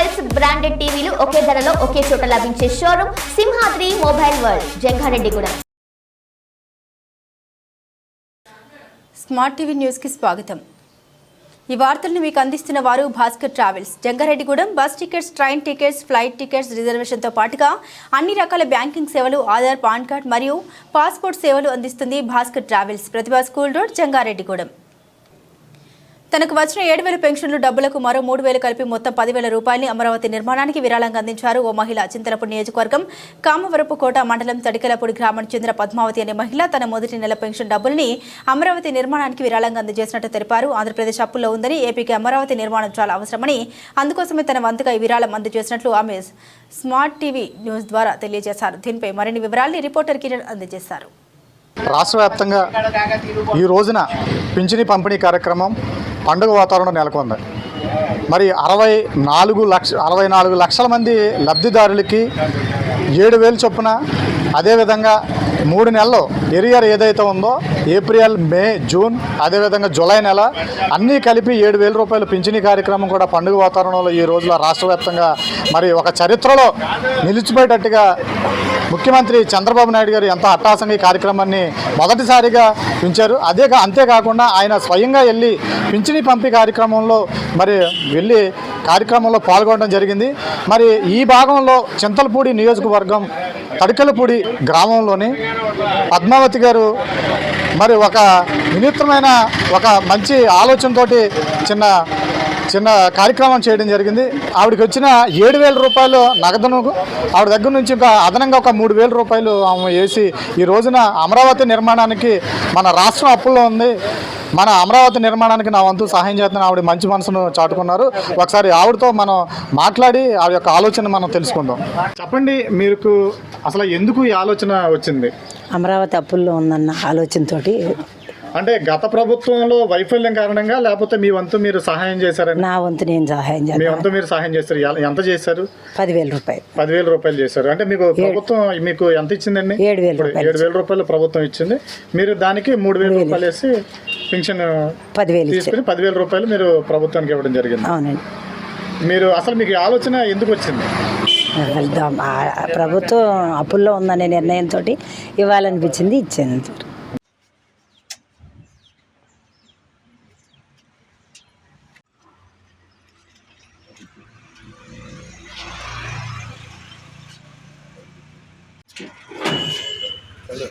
Mobiles branded టీవీలు ఒకే ధరలో ఒకే చోట లభించే showroom Simhadri mobile world Jangareddygudem smart TV న్యూస్కి స్వాగతం. ఈ వార్తలను మీకు అందిస్తున్న వారు Bhaskar travels. Jangareddygudem bus tickets train tickets flight tickets రిజర్వేషన్తో పాటుగా అన్ని రకాల బ్యాంకింగ్ సేవలు ఆధార్ పాన్ కార్డ్ మరియు పాస్పోర్ట్ సేవలు అందిస్తుంది Bhaskar travels. Pratibha school road Jangareddygudem తనకు వచ్చిన ఏడు వేల పెన్షన్లు డబ్బులకు మరో మూడు వేలు కలిపి మొత్తం పదివేల రూపాయలని అమరావతి నిర్మాణానికి విరాళంగా అందించారు ఓ మహిళ. చింతలపూడి నియోజకవర్గం కామవరపు కోట మండలం తడికలపూడి గ్రామానికి చెందిన పద్మావతి అనే మహిళ తన మొదటి నెల పెన్షన్ డబ్బుల్ని అమరావతి నిర్మాణానికి విరాళంగా అందజేసినట్టు తెలిపారు. ఆంధ్రప్రదేశ్ అప్పుల్లో ఉందని ఏపీకి అమరావతి నిర్మాణం చాలా అవసరమని అందుకోసమే తన వంతుగా ఈ విరాళం అందజేసినట్లు ఆమె స్మార్ట్ టీవీ న్యూస్ ద్వారా తెలియజేశారు. దీనిపై మరిన్ని వివరాల్ని రిపోర్టర్ కిరణ్ అందజేశారు. రాష్ట్ర వ్యాప్తంగా ఈ రోజున పింఛనీ పంపిణీ కార్యక్రమం పండుగ వాతావరణం నెలకొంది. మరి అరవై నాలుగు లక్ష అరవై నాలుగు లక్షల మంది లబ్ధిదారులకి ఏడు వేలు చొప్పున అదేవిధంగా మూడు నెలలు ఎరియర్ ఏదైతే ఉందో ఏప్రిల్ మే జూన్ అదేవిధంగా జూలై నెల అన్నీ కలిపి ఏడు వేల రూపాయల పింఛనీ కార్యక్రమం కూడా పండుగ వాతావరణంలో ఈ రోజులో రాష్ట్ర వ్యాప్తంగా మరి ఒక చరిత్రలో నిలిచిపోయేటట్టుగా ముఖ్యమంత్రి చంద్రబాబు నాయుడు గారు ఎంతో అట్టాసంగా ఈ కార్యక్రమాన్ని మొదటిసారిగా ఉంచారు. అదే అంతేకాకుండా ఆయన స్వయంగా వెళ్ళి పింఛనీ పంపి కార్యక్రమంలో మరి వెళ్ళి కార్యక్రమంలో పాల్గొనడం జరిగింది. మరి ఈ భాగంలో చింతలపూడి నియోజకవర్గం తడికలపూడి గ్రామంలోని పద్మావతి గారు మరి ఒక వినూత్నమైన ఒక మంచి ఆలోచనతోటి చిన్న చిన్న కార్యక్రమం చేయడం జరిగింది. ఆవిడకి వచ్చిన ఏడు వేల రూపాయలు నగదును ఆవిడ దగ్గర నుంచి ఇంకా అదనంగా ఒక మూడు వేల రూపాయలు ఆమె వేసి ఈ రోజున అమరావతి నిర్మాణానికి మన రాష్ట్రం అప్పుల్లో ఉంది. మన అమరావతి నిర్మాణానికి నా వంతు సహాయం చేస్తున్న ఆవిడ మంచి మనసును చాటుకున్నారు. ఒకసారి ఆవిడతో మనం మాట్లాడి ఆవిడ యొక్క ఆలోచన మనం తెలుసుకుందాం. చెప్పండి మీకు అసలు ఎందుకు ఈ ఆలోచన వచ్చింది? అమరావతి అప్పుల్లో ఉందన్న ఆలోచనతోటి అంటే గత ప్రభుత్వంలో వైఫల్యం కారణంగా లేకపోతే మీ వంతు మీరు సహాయం చేశారని? నా వంతు నేను సహాయం మీ వంతు మీరు సహాయం చేస్తారు. ఎంత చేశారు? పదివేల రూపాయలు. పదివేల రూపాయలు చేశారు. అంటే మీకు ప్రభుత్వం మీకు ఎంత ఇచ్చిందండి? ఏడు వేల ఇప్పుడు రూపాయలు ఏడు వేల రూపాయలు ప్రభుత్వం ఇచ్చింది. మీరు దానికి మూడు వేల రూపాయలు వేసి పింఛన్ పదివేలు ఇచ్చారు. తీసుకుని పదివేల రూపాయలు మీరు ప్రభుత్వానికి ఇవ్వడం జరిగింది. అవునండి. మీరు అసలు మీకు ఈ ఆలోచన ఎందుకు వచ్చింది? వెళ్దాం. ఆ ప్రభుత్వం అప్పుల్లో ఉందనే నిర్ణయంతో ఇవ్వాలనిపించింది ఇచ్చాను चलो